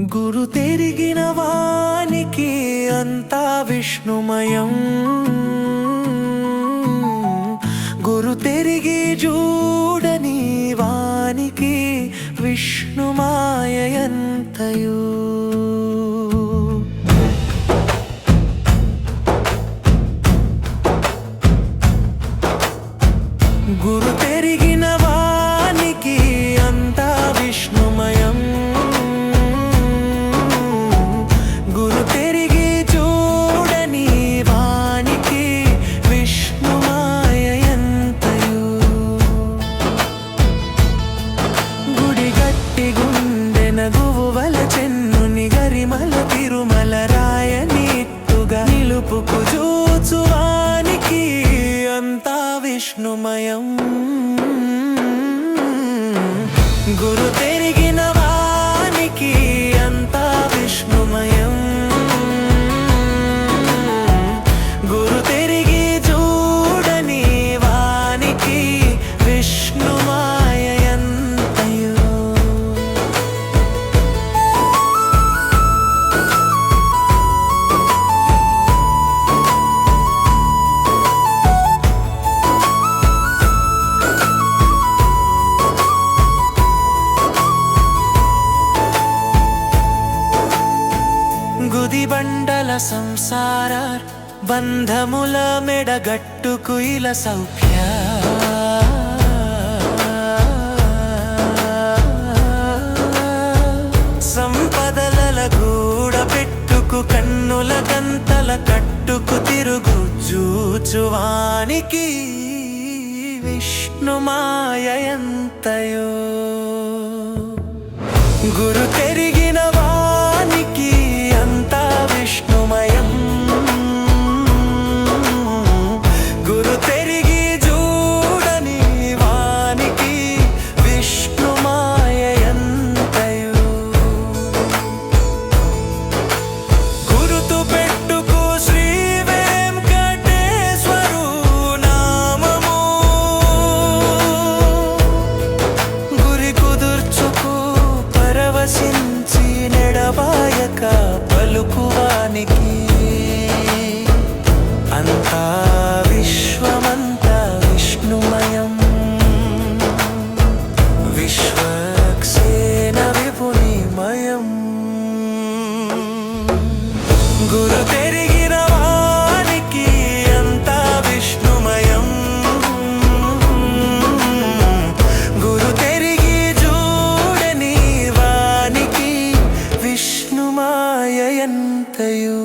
గురు తెరిగిన వానికి అంతా విష్ణుమయం. గురు తెరిగి చూడని వానికి విష్ణుమాయంతయు గురు తెరిగిన విష్ణుమయం. గురు తిరిగిన వానికి గుదిబండల సంసార బంధముల మెడగట్టుకు ఇల సౌఖ్య. సంపదల గూడ పెట్టుకు కన్నుల గంతల కట్టుకు తిరుగు చూచువానికి విష్ణుమాయంతయో గురు లోకానికి అంతా విశ్వమంతా విష్ణుమయం. విశ్వక్సేన విపునిమయం గురుదే ಮಾಯೆಯಂತೆಯೂ